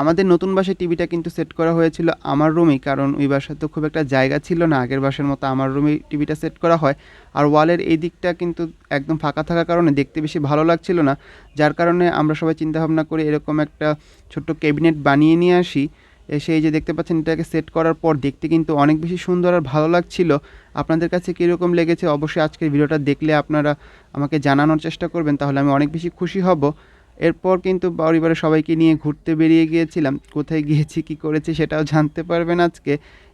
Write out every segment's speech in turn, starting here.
আমাদের নতুন বাসায় টিভিটা কিন্তু সেট করা হয়েছিল আমার রুমেই কারণ ওই বাসায় তো খুব একটা জায়গা ছিল না। আগের বাসার মতো আমার রুমেই টিভিটা সেট করা হয়। আর ওয়ালের এই দিকটা কিন্তু একদম ফাঁকা থাকার কারণে দেখতে বেশি ভালো লাগছিল না। যার কারণে আমরা সবাই চিন্তাভাবনা করে এরকম একটা ছোট্ট ক্যাবিনেট বানিয়ে নিয়ে আসি। এসে এই যে দেখতে পাচ্ছেন, এটাকে সেট করার পর দেখতে কিন্তু অনেক বেশি সুন্দর আর ভালো লাগছিল। আপনাদের কাছে কীরকম লেগেছে? অবশ্যই আজকের ভিডিওটা দেখলে আপনারা আমাকে জানানোর চেষ্টা করবেন, তাহলে আমি অনেক বেশি খুশি হব। এরপর কিন্তু পরিবারের সবাইকে নিয়ে ঘুরতে বেরিয়ে গিয়েছিলাম। কোথায় গিয়েছি, কি করেছি সেটাও জানতে পারবেন আজকে।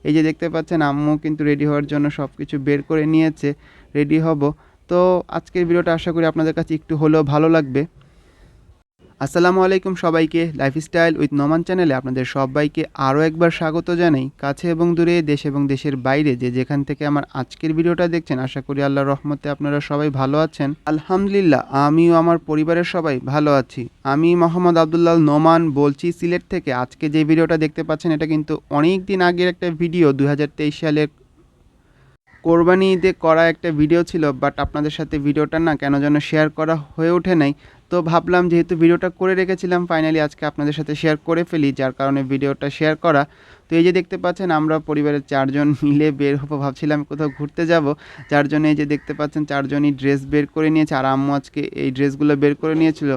এই যে দেখতে পাচ্ছেন, আম্মু কিন্তু রেডি হওয়ার জন্য সব কিছু বের করে নিয়েছে। রেডি হব। তো আজকের ভিডিওটা আশা করি আপনাদের কাছে একটু হলেও ভালো লাগবে। আসসালামু আলাইকুম সবাইকে লাইফস্টাইল উইথ নোমান চ্যানেলে আপনাদের সবাইকে আরও একবার স্বাগত জানাই। কাছে এবং দূরে, দেশ এবং দেশের বাইরে যে যেখান থেকে আমার আজকের ভিডিওটা দেখছেন, আশা করি আল্লাহর রহমতে আপনারা সবাই ভালো আছেন। আলহামদুলিল্লাহ, আমিও আমার পরিবারের সবাই ভালো আছি। আমি মোহাম্মদ আবদুল্লাহ নোমান বলছি, সিলেট থেকে। আজকে যে ভিডিওটা দেখতে পাচ্ছেন, এটা কিন্তু অনেক দিন আগের একটা ভিডিও, দুই হাজার তেইশ সালের কোরবানি ঈদে করা একটা ভিডিও ছিল, বাট আপনাদের সাথে ভিডিওটা না কেন যেন শেয়ার করা হয়ে ওঠে নাই। তো ভাবলাম যেহেতু ভিডিওটা করে রেখেছিলাম ফাইনালি আজকে আপনাদের সাথে শেয়ার করে ফেলি, যার কারণে ভিডিওটা শেয়ার করা। তো এই যে দেখতে পাচ্ছেন, আমরা পরিবারের চারজন মিলে বের হব, ভাবছিলাম কোথাও ঘুরতে যাব। যার জন্য এই যে দেখতে পাচ্ছেন, চারজনই ড্রেস বের করে নিয়েছে, আর আম্মু আজকে এই ড্রেসগুলো বের করে নিয়েছিল।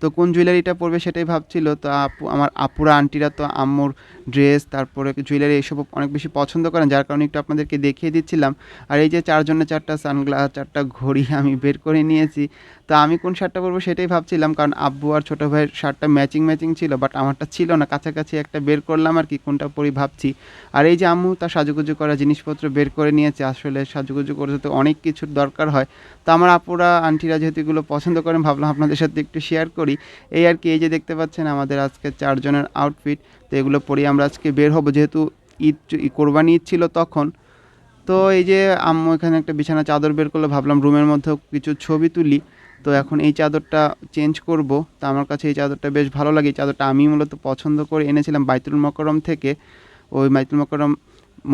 তো কোন জুয়েলারিটা পরবে সেটাই ভাবছিল, তো আপু, আমার আপুরা আন্টিরা তো আম্মুর ড্রেস তারপরে জুয়েলারি এইসব অনেক বেশি পছন্দ করেন, যার কারণে একটু আপনাদেরকে দেখিয়ে দিচ্ছিলাম। আর এই যে চারজনের চারটা সানগ্লাস চারটা ঘড়ি আমি বের করে নিয়েছি। তো আমি কোন শার্টটা পরবো সেটাই ভাবছিলাম, কারণ আব্বু আর ছোটো ভাইয়ের শার্টটা ম্যাচিং ম্যাচিং ছিল বাট আমারটা ছিল না। কাছাকাছি একটা বের করলাম আর কি, কোনটা পরি ভাবছি। আর এই যে আম্মু, তার সাজুগুজু করা জিনিসপত্র বের করে নিয়েছে। আসলে সাজুগুজু করতে তো অনেক কিছুর দরকার হয়। তো আমার আপুরা, আন্টিরা যেহেতু এগুলো পছন্দ করেন, ভাবলাম আপনাদের সাথে একটু শেয়ার করি। এই আর কি, এই যে দেখতে পাচ্ছেন আমাদের আজকে চারজনের আউটফিট তো এগুলো পরে আমরা আজকে বের হব। যেহেতু ঈদ কোরবানি ঈদ ছিল তখন। তো এই যে আম্মু এখানে একটা বিছানা চাদর বের করল, ভাবলাম রুমের মধ্যেও কিছু ছবি তুলি। তো এখন এই চাদরটা চেঞ্জ করব। তো আমার কাছে এই চাদরটা বেশ ভালো লাগে। এই চাদরটা আমি মূলত পছন্দ করে এনেছিলাম বাইতুল মকরম থেকে। ওই বাইতুল মকরম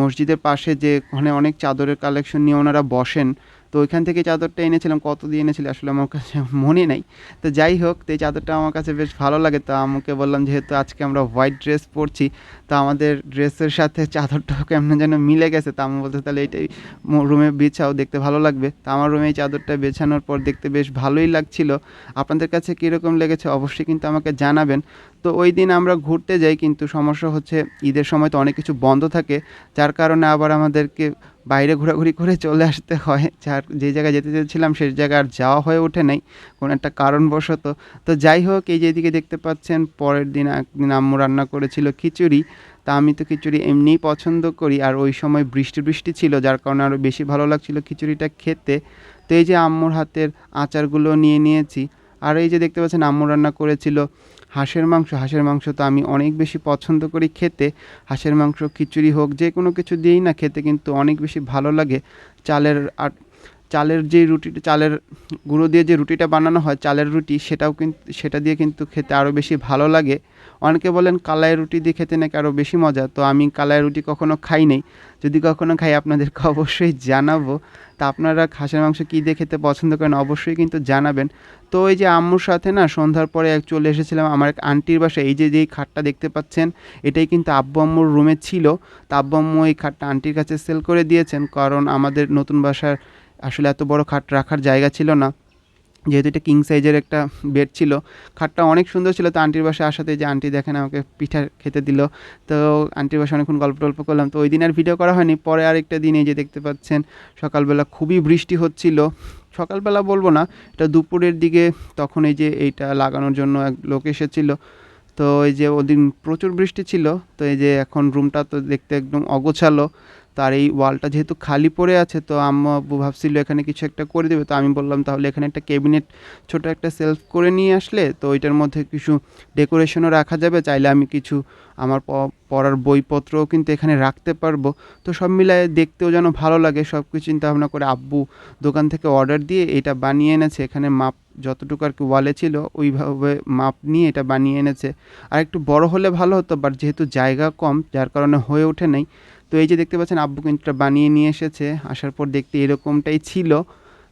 মসজিদের পাশে যে ওখানে অনেক চাদরের কালেকশন নিয়ে ওনারা বসেন। তো ওইখান থেকে চাদরটা এনেছিলাম কত দিয়ে এনেছিলাম আসলে আমার কাছে মনে নাই। তো যাই হোক, তো এই চাদরটা আমার কাছে বেশ ভালো লাগে। তো আমাকে বললাম, যেহেতু আজকে আমরা হোয়াইট ড্রেস পরছি, তো আমাদের ড্রেসের সাথে চাদরটাও কেমন যেন মিলে গেছে। তো আমি বলতে তাহলে এইটাই রুমে বিছাও, দেখতে ভালো লাগবে। তো আমার রুমে এই চাদরটা বেছানোর পর দেখতে বেশ ভালোই লাগছিল। আপনাদের কাছে কীরকম লেগেছে অবশ্যই কিন্তু আমাকে জানাবেন। তো ওই দিন আমরা ঘুরতে যাই, কিন্তু সমস্যা হচ্ছে ঈদের সময় তো অনেক কিছু বন্ধ থাকে। যার কারণে আবার আমাদেরকে বাইরে ঘোরাঘুরি করে চলে আসতে হয়। যার যে জায়গায় যেতে চেয়েছিলাম সেই জায়গায় আর যাওয়া হয়ে ওঠে নাই। কোনো একটা কারণবশত। তো যাই হোক, এই যেদিকে দেখতে পাচ্ছেন, পরের দিন একদিন আম্মু রান্না করেছিল খিচুড়ি। তা আমি তো খিচুড়ি এমনিই পছন্দ করি। আর ওই সময় বৃষ্টি বৃষ্টি ছিল, যার কারণে আরও বেশি ভালো লাগছিল খিচুড়িটা খেতে। তো এই যে আম্মুর হাতের আচারগুলো নিয়ে নিয়েছি। আর এই যে দেখতে পাচ্ছেন, আম্মু রান্না করেছিল হাঁসের মাংস হাঁসের মাংস তো আমি অনেক বেশি পছন্দ করি খেতে। হাঁসের মাংস, খিচুড়ি হোক, যে কোনো কিছু দিয়েই না খেতে কিন্তু অনেক বেশি ভালো লাগে। চালের আর চালের যে রুটিটা চালের গুঁড়ো দিয়ে যে রুটিটা বানানো হয়, চালের রুটি, সেটাও কিন্তু সেটা দিয়ে কিন্তু খেতে আরও বেশি ভালো লাগে। অনেকে বলেন কালাই রুটি দিয়ে খেতে নাকি আরও বেশি মজা, তো আমি কালাই রুটি কখনো খাই নাই। যদি কখনো খাই আপনাদেরকে অবশ্যই জানাব। তা আপনারা খাসের মাংস কী দিয়ে খেতে পছন্দ করেন অবশ্যই কিন্তু জানাবেন। তো এই যে আম্মুর সাথে না সন্ধ্যার পরে এক চলে এসেছিলাম, আমার এক আন্টির বাসা এই যে যেই খাটটা দেখতে পাচ্ছেন, এটাই কিন্তু আব্বু আম্মুর রুমে ছিল। তো আব্বু আম্মু এই খাটটা আন্টির কাছে সেল করে দিয়েছেন, কারণ আমাদের নতুন বাসার আসলে এত বড় খাট রাখার জায়গা ছিল না। যেহেতু এটা কিং সাইজের একটা বেড ছিল, খাটটা অনেক সুন্দর ছিল, তো আন্টির বাসায় আসাতে যে আন্টি দেখেন আমাকে পিঠা খেতে দিল, তো আন্টির বাসায় অনেকক্ষণ গল্প টল্প করলাম, তো ওই দিন আর ভিডিও করা হয়নি, পরে আরেকটা দিনে যে দেখতে পাচ্ছেন, সকালবেলা খুবই বৃষ্টি হচ্ছিল, সকালবেলা বলব না, এটা দুপুরের দিকে তখন এই যে এইটা লাগানোর জন্য এক লোক এসেছিল, তো এই যে ওদিন প্রচুর বৃষ্টি ছিল, তো এই যে এখন রুমটা তো দেখতে একদম অগোছালো তার এই ওয়ালটা যেহেতু খালি পড়ে আছে, তো আম্মু ভাবছিল এখানে কিছু একটা করে দেবে। তো আমি বললাম, তাহলে এখানে একটা ক্যাবিনেট ছোট একটা সেলফ করে নিয়ে আসলে, তো ওইটার মধ্যে কিছু ডেকোরেশনও রাখা যাবে। চাইলে আমি কিছু আমার পড়ার বইপত্রও কিন্তু এখানে রাখতে পারব। তো সব মিলায়ে দেখতেও যেন ভালো লাগে। সব কিছু চিন্তা ভাবনা করে আব্বু দোকান থেকে অর্ডার দিয়ে এটা বানিয়ে এনেছে। এখানে মাপ যতটুকু আর কি ওয়ালে ছিল, ওইভাবে মাপ নিয়ে এটা বানিয়ে এনেছে। আর একটু বড় হলে ভালো হতো, বাট যেহেতু জায়গা কম, যার কারণে হয়ে ওঠে নাই। তো এই যে দেখতে পাচ্ছেন, আব্বু কিন্তু বানিয়ে নিয়ে এসেছে। আসার পর দেখতে এরকমটাই ছিল।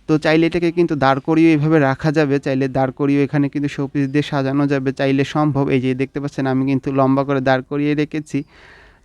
তো চাইলে এটাকে কিন্তু দাঁড় করিয়েও এভাবে রাখা যাবে। চাইলে দাঁড় করিয়েও এখানে কিন্তু শোপিস দিয়ে সাজানো যাবে। চাইলে সম্ভব। এই যে দেখতে পাচ্ছেন, আমি কিন্তু লম্বা করে দাঁড় করিয়ে রেখেছি।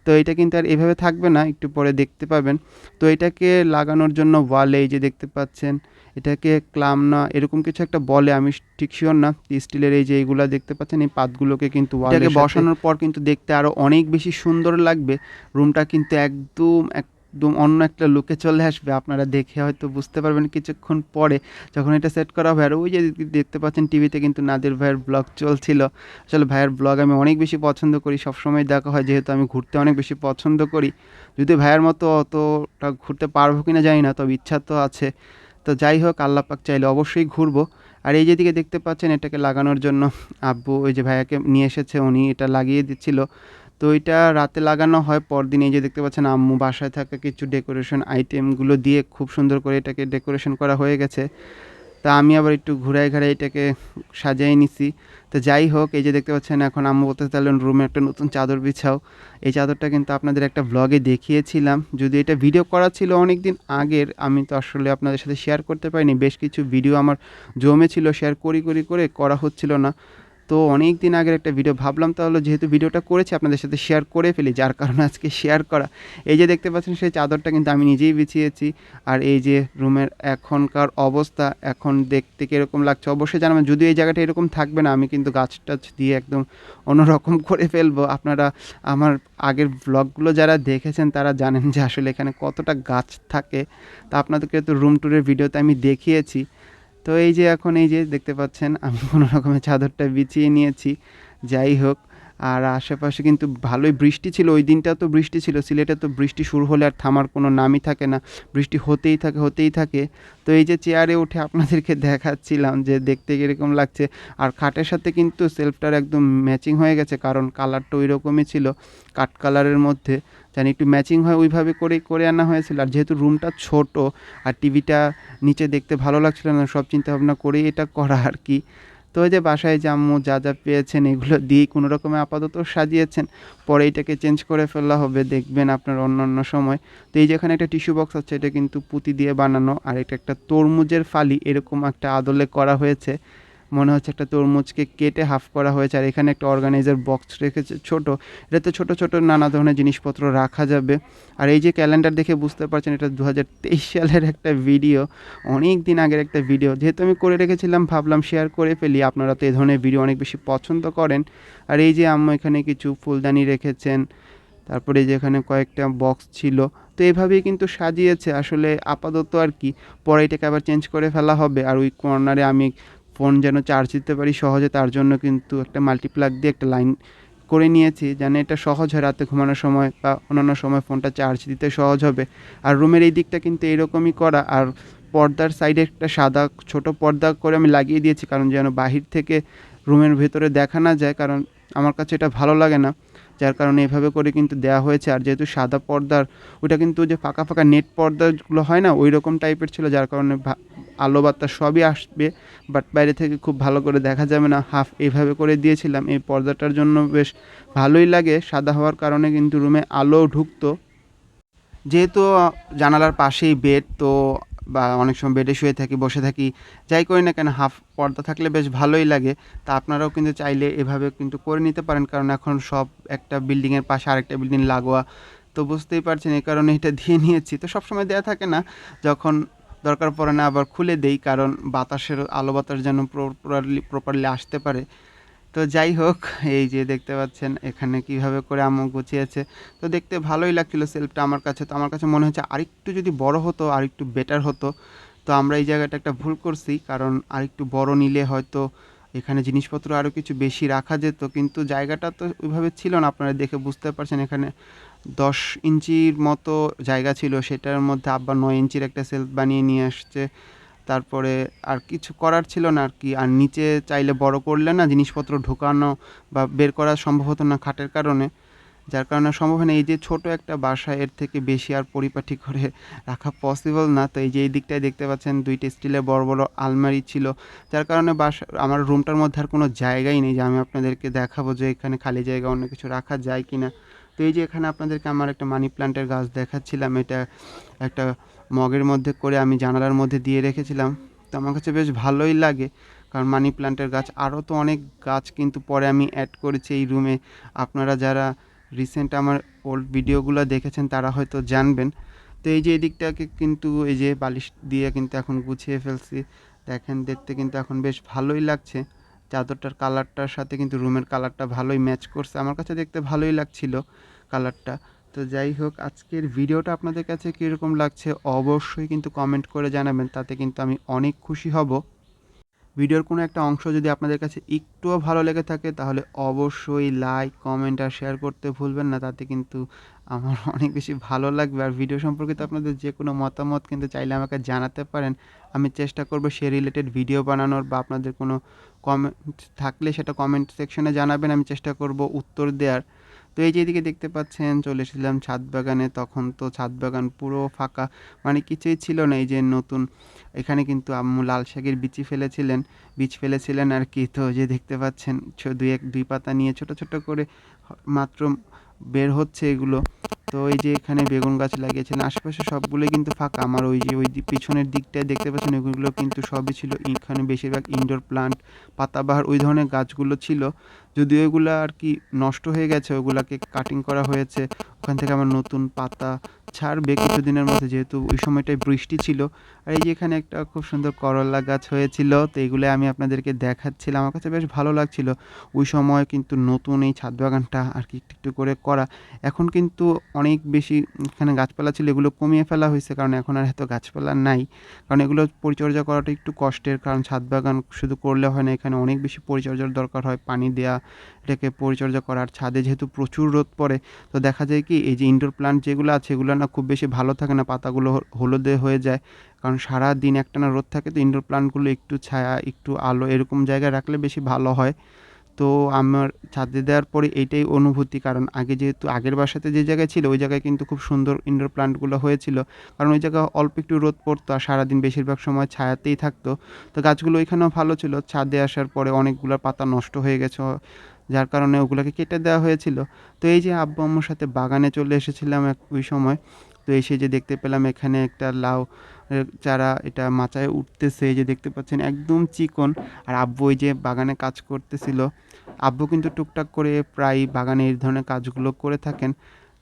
তো এটা কিন্তু আর এভাবে থাকবে না। একটু পরে দেখতে পাবেন। তো এটাকে লাগানোর জন্য ওয়ালে এই যে দেখতে পাচ্ছেন এটাকে ক্লাম না এরকম কিছু একটা বলে আমি ঠিক শিওর না। স্টিলের এই যে এইগুলা দেখতে পাচ্ছেন এই পাতগুলোকে কিন্তু এটাকে বসানোর পর কিন্তু দেখতে আরও অনেক বেশি সুন্দর লাগবে। রুমটা কিন্তু একদম একদম অন্য একটা লুকে চলে আসবে। আপনারা দেখে হয়তো বুঝতে পারবেন কিছুক্ষণ পরে যখন এটা সেট করা হবে। আর ওই যে দেখতে পাচ্ছেন টিভিতে কিন্তু নাদের ভাইয়ের ব্লগ চলছিল। আসলে ভাইয়ের ব্লগ আমি অনেক বেশি পছন্দ করি সবসময় দেখা হয় যেহেতু আমি ঘুরতে অনেক বেশি পছন্দ করি। যদি ভাইয়ের মতো অতটা ঘুরতে পারব কিনা জানি না তবে ইচ্ছা তো আছে। তো যাই হোক আল্লাপাক চাইলে অবশ্যই ঘুরবো। আর এই যেদিকে দেখতে পাচ্ছেন, এটাকে লাগানোর জন্য আব্বু ওই যে ভাইয়াকে নিয়ে এসেছে, উনি এটা লাগিয়ে দিচ্ছিল। তো এটা রাতে লাগানো হয়, পরদিন এই যে দেখতে পাচ্ছেন, আম্মু বাসায় থাকা কিছু ডেকোরেশন আইটেমগুলো দিয়ে খুব সুন্দর করে এটাকে ডেকোরেশন করা হয়ে গেছে। তা আমি আবার একটু ঘুরায় ঘুরাই এটাকে সাজিয়ে নিছি। তো যাই হোক, এই যে দেখতে পাচ্ছেন, এখন আম্মু বলতে চাইলেন রুমে একটা নতুন চাদর বিছাও। এই চাদরটা কিন্তু আপনাদের একটা ব্লগে দেখিয়েছিলাম। যদি এটা ভিডিও করা ছিল অনেক দিন আগের, আমি তো আসলে আপনাদের সাথে শেয়ার করতে পারিনি। বেশ কিছু ভিডিও আমার জমে ছিল শেয়ার করি করি, করে করা হচ্ছিল না। তো অনেক দিন আগের একটা ভিডিও ভাবলাম, তাহলে যেহেতু ভিডিওটা করেছি, আপনাদের সাথে শেয়ার করে ফেলি, যার কারণে আজকে শেয়ার করা। এই যে দেখতে পাচ্ছেন, সেই চাদরটা কিন্তু আমি নিজেই বিছিয়েছি। আর এই যে রুমের এখনকার অবস্থা, এখন দেখতে কীরকম লাগছে? অবশ্যই জানাবেন, যদিও এই জায়গাটা এরকম থাকবে না, আমি কিন্তু গাছ টাছ দিয়ে একদম অন্যরকম করে ফেলব। আপনারা আমার আগের ব্লগগুলো যারা দেখেছেন, তারা জানেন যে আসলে এখানে কতটা গাছ থাকে। তা আপনাদেরকে তো রুম ট্যুরের ভিডিওতে আমি দেখিয়েছি। তো এই যে এখন এই যে দেখতে পাচ্ছেন, আমি কোনো রকমের চাদরটা বিছিয়ে নিয়েছি। যাই হোক আর আশেপাশে কিন্তু ভালোই বৃষ্টি ছিল। ওই দিনটা তো বৃষ্টি ছিল, সিলেটে তো বৃষ্টি শুরু হলে আর থামার কোনো নামই থাকে না। বৃষ্টি হতেই থাকে হতেই থাকে। তো এই যে চেয়ারে উঠে আপনাদেরকে দেখাচ্ছিলাম যে দেখতে কীরকম লাগছে। আর খাটের সাথে কিন্তু সেলফটার একদম ম্যাচিং হয়ে গেছে, কারণ কালারটা ওই রকমই ছিল কাঠ কালারের মধ্যে। জানি একটু ম্যাচিং হয় ওইভাবে করেই করে আনা হয়েছিল। আর যেহেতু রুমটা ছোট আর টিভিটা নিচে দেখতে ভালো লাগছিল না, সব চিন্তা ভাবনা করেই এটা করা আর কি। তো ওই যে বাসায় জাম্মু যা যা পেয়েছেন, এগুলো দিয়েই কোনো রকমে আপাতত সাজিয়েছেন। পরে এটাকে চেঞ্জ করে ফেলা হবে, দেখবেন আপনার অন্য অন্য সময়। তো এই যেখানে একটা টিস্যু বক্স আছে, এটা কিন্তু পুঁতি দিয়ে বানানো। আর এটা একটা তরমুজের ফালি, এরকম একটা আদলে করা হয়েছে। মনে হচ্ছে একটা তরমুজকে কেটে হাফ করা হয়েছে, আর এখানে একটা অর্গানাইজার বক্স রেখেছে ছোট। এটাতে ছোট ছোট নানা ধরনের জিনিসপত্র রাখা যাবে। আর এই যে ক্যালেন্ডার দেখে বুঝতে পারছেন, এটা দু হাজার তেইশ সালের একটা ভিডিও অনেক দিন আগের একটা ভিডিও যেহেতু আমি করে রেখেছিলাম, ভাবলাম শেয়ার করে ফেলি। আপনারা তো এই ধরনের ভিডিও অনেক বেশি পছন্দ করেন। আর এই যে আম্মু এখানে কিছু ফুলদানি রেখেছেন, তারপরে যে এখানে কয়েকটা বক্স ছিল। তো এভাবেই কিন্তু সাজিয়েছে। আসলে আপাতত আর কি, পরে এটাকে আবার চেঞ্জ করে ফেলা হবে। আর ওই কর্নারে আমি ফোন যেন চার্জ দিতে পারি সহজে, তার জন্য কিন্তু একটা মাল্টিপ্লাগ দিয়ে একটা লাইন করে নিয়েছি, যেন এটা সহজ হয় রাতে ঘুমানোর সময় বা অন্যান্য সময় ফোনটা চার্জ দিতে সহজ হবে। আর রুমের এই দিকটা কিন্তু এরকমই করা, আর পর্দার সাইডে একটা সাদা ছোট পর্দা করে আমি লাগিয়ে দিয়েছি, কারণ যেন বাহির থেকে রুমের ভেতরে দেখা না যায়, কারণ আমার কাছে এটা ভালো লাগে না। যার কারণে এভাবে করে কিন্তু দেওয়া হয়েছে। আর যেহেতু সাদা পর্দার, ওইটা কিন্তু যে ফাঁকা ফাঁকা নেট পর্দাগুলো হয় না ওই রকম টাইপের ছিল, যার কারণে আলো বাতাস সবই আসবে। বাট বাইরে থেকে খুব ভালো করে দেখা যাবে না। হাফ এইভাবে করে দিয়েছিলাম। এই পর্দাটার জন্য বেশ ভালোই লাগে। সাদা হওয়ার কারণে কিন্তু রুমে আলো ঢুকতো। যেহেতু জানালার পাশেই বেড তো বা অনেক সময় বেডে শুয়ে থাকি, বসে থাকি, যাই করি না কেন, হাফ পর্দা থাকলে বেশ ভালোই লাগে। তা আপনারাও কিন্তু চাইলে এভাবে কিন্তু করে নিতে পারেন, কারণ এখন সব একটা বিল্ডিংয়ের পাশে আরেকটা বিল্ডিং লাগোয়া, তো বুঝতেই পারছেন, এই কারণে এটা দিয়ে নিয়েছি। তো সবসময় দেওয়া থাকে না, যখন দরকার পড়ে না আবার খুলে দেই, কারণ বাতাসের, আলো বাতাস যেন প্রপারলি প্রপারলি আসতে পারে। তো যাই হোক, এই যে দেখতে পাচ্ছেন এখানে কীভাবে করে আম্মু গুছিয়েছে। তো দেখতে ভালোই লাগছিল সেলফটা আমার কাছে। তো আমার কাছে মনে হচ্ছে আরেকটু যদি বড় হতো, আরেকটু বেটার হতো। তো আমরা এই জায়গাটা একটা ভুল করছি, কারণ আরেকটু বড় নিলে হয়তো এখানে জিনিসপত্র আরও কিছু বেশি রাখা যেত। কিন্তু জায়গাটা তো ওইভাবে ছিল না, আপনারা দেখে বুঝতে পারছেন। এখানে দশ ইঞ্চির মতো জায়গা ছিল, সেটার মধ্যে আব্বা নয় ইঞ্চির একটা সেলফ বানিয়ে নিয়ে আসছে। তারপরে আর কিছু করার ছিল না আর কি। আর নিচে চাইলে বড় করলে না জিনিসপত্র ঢোকানো বা বের করা সম্ভব হতো না খাটের কারণে। যার কারণে সম্ভব হয় না। এই যে ছোট একটা বাসা, এর থেকে বেশি আর পরিপাটি করে রাখা পসিবল না। তো এই যে এই দিকটায় দেখতে পাচ্ছেন, দুইটা স্টিলের বড় বড় আলমারি ছিল। যার কারণে বাসা, আমার রুমটার মধ্যে আর কোনো জায়গাই নেই যে আমি আপনাদেরকে দেখাবো যে এখানে খালি জায়গা অন্য কিছু রাখা যায় কি না তো এই যে এখানে আপনাদেরকে আমার একটা মানি প্লান্টের গাছ দেখাচ্ছিলাম, এটা একটা মগের মধ্যে করে আমি জানালার মধ্যে দিয়ে রেখেছিলাম। তো আমার কাছে বেশ ভালোই লাগে, কারণ মানি প্লান্টের গাছ, আরও তো অনেক গাছ কিন্তু পরে আমি অ্যাড করেছি এই রুমে আপনারা যারা রিসেন্ট আমার ওল্ড ভিডিওগুলো দেখেছেন, তারা হয়তো জানবেন। তো এই যে এই দিকটাকে কিন্তু, এই যে বালিশ দিয়ে কিন্তু এখন গুছিয়ে ফেলছি। দেখেন, দেখতে কিন্তু এখন বেশ ভালোই লাগছে। চাদরটার কালারটার সাথে কিন্তু রুমের কালারটা ভালোই ম্যাচ করছে। আমার কাছে দেখতে ভালোই লাগছিল কালারটা তো যাই হোক, আজকের ভিডিওটা আপনাদের কাছে কীরকম লাগছে অবশ্যই কিন্তু কমেন্ট করে জানাবেন, তাতে কিন্তু আমি অনেক খুশি হব। ভিডিওর কোনো একটা অংশ যদি আপনাদের কাছে একটুও ভালো লেগে থাকে, তাহলে অবশ্যই লাইক কমেন্ট আর শেয়ার করতে ভুলবেন না, তাতে কিন্তু আমার অনেক বেশি ভালো লাগবে। আর ভিডিও সম্পর্কিত আপনাদের যে কোনো মতামত কিন্তু চাইলে আমাকে জানাতে পারেন। আমি চেষ্টা করব সে রিলেটেড ভিডিও বানানোর বা আপনাদের কোনো কমেন্ট থাকলে সেটা কমেন্ট সেকশনে জানাবেন। আমি চেষ্টা করব উত্তর দেওয়ার তো এই যে এদিকে দেখতে পাচ্ছেন, চলে এসেছিলাম ছাদ বাগানে তখন তো ছাদ বাগান পুরো ফাঁকা মানে কিছুই ছিল না। এই যে নতুন, এখানে কিন্তু আম্মু লাল শাকের বিচি ফেলেছিলেন। বীজ ফেলেছিলেন আর কি। তো যে দেখতে পাচ্ছেন দুই এক দুই পাতা নিয়ে ছোট ছোট করে মাত্র বের হচ্ছে এগুলো। তো এই যে এখানে বেগুন গাছ লাগিয়েছেন, আশেপাশে সবগুলোই কিন্তু ফাঁকা। আমার ওই যে, ওই পিছনের দিকটায় দেখতে পাচ্ছেন ওইগুলো কিন্তু সবই ছিল এখানে বেশিরভাগ ইনডোর প্লান্ট পাতাবাহার, ওই ধরনের গাছগুলো ছিল। যদি ওইগুলো আর কি নষ্ট হয়ে গেছে, ওগুলাকে কাটিং করা হয়েছে। ওখান থেকে আমার নতুন পাতা ছাড়বে কিছুদিনের মধ্যে, যেহেতু ওই সময়টায় বৃষ্টি ছিল। আর এই যে এখানে একটা খুব সুন্দর করলা গাছ হয়েছিল, তো এগুলো আমি আপনাদেরকে দেখাচ্ছিলাম। আমার কাছে বেশ ভালো লাগছিল। ওই সময় কিন্তু নতুন এই ছাদ বাগানটা আর কি একটু একটু করে করা। এখন কিন্তু অনেক বেশি এখানে গাছপালা ছিল, এগুলো কমিয়ে ফেলা হয়েছে, কারণ এখন আর এত গাছপালা নাই। কারণ এগুলো পরিচর্যা করাটা একটু কষ্টের, কারণ ছাদ বাগান শুধু করলে হয় না, এখানে অনেক বেশি পরিচর্যার দরকার হয়। পানি দেওয়া এটাকে পরিচর্যা করার ছাদে যেহেতু প্রচুর রোদ পড়ে, তো দেখা যায় কি এই যে ইনডোর প্লান্ট যেগুলো আছে, এগুলো না, খুব বেশি ভালো থাকে না, পাতাগুলো হলুদে হয়ে যায়। কারণ সারা দিন একটানা রোদ থাকে তো ইনডোর প্লান্টগুলো একটু ছায়া, একটু আলো এরকম জায়গায় রাখলে বেশি ভালো হয়। তো আমার ছাদে দেওয়ার পরে এইটাই অনুভূতি, কারণ আগে যেহেতু আগের বাসাতে যে জায়গায় ছিল, ওই জায়গায় কিন্তু খুব সুন্দর ইনডোর প্লান্টগুলো হয়েছিল। কারণ ওই জায়গায় অল্প একটু রোদ পড়তো আর সারাদিন বেশিরভাগ সময় ছায়াতেই থাকতো। তো গাছগুলো ওইখানেও ভালো ছিল। ছাদে আসার পরে অনেকগুলো পাতা নষ্ট হয়ে গেছে। যার কারণে ওগুলোকে কেটে দেওয়া হয়েছিল। তো এই যে আব্বু আম্মুর সাথে বাগানে চলে এসেছিলাম এক ওই সময়, তো এসে যে দেখতে পেলাম এখানে একটা লাউ চারা এটা মাচায় উঠতেছে। এই যে দেখতে পাচ্ছেন একদম চিকন। আর আব্বু ওই যে বাগানে কাজ করতেছিল। আব্বু কিন্তু টুকটাক করে প্রায় বাগানে এই ধরনের কাজগুলো করে থাকেন।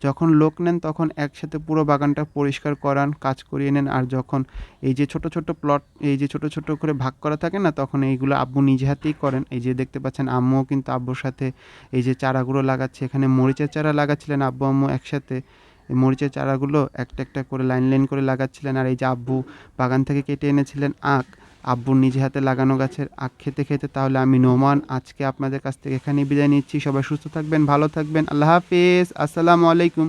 যখন লোক নেন, তখন একসাথে পুরো বাগানটা পরিষ্কার করান, কাজ করিয়ে নেন। আর যখন এই যে ছোট ছোট প্লট এই যে ছোট ছোট করে ভাগ করা থাকে না, তখন এইগুলো আব্বু নিজে হাতেই করেন। এই যে দেখতে পাচ্ছেন, আম্মুও কিন্তু আব্বুর সাথে এই যে চারাগুলো লাগাচ্ছে। এখানে মরিচের চারা লাগাচ্ছিলেন আব্বু, আম্মু একসাথে। এই মরিচের চারাগুলো একটা একটা করে লাইন লাইন করে লাগাচ্ছিলেন। আর এই যে আব্বু বাগান থেকে কেটে এনেছিলেন আখ। আব্বুর নিজে হাতে লাগানো গাছের আখ খেতে খেতে তাহলে আমি নোমান। আজকে আপনাদের কাছ থেকে এখানেই বিদায় নিচ্ছি। সবাই সুস্থ থাকবেন, ভালো থাকবেন। আল্লাহ হাফিজ। আসসালামু আলাইকুম।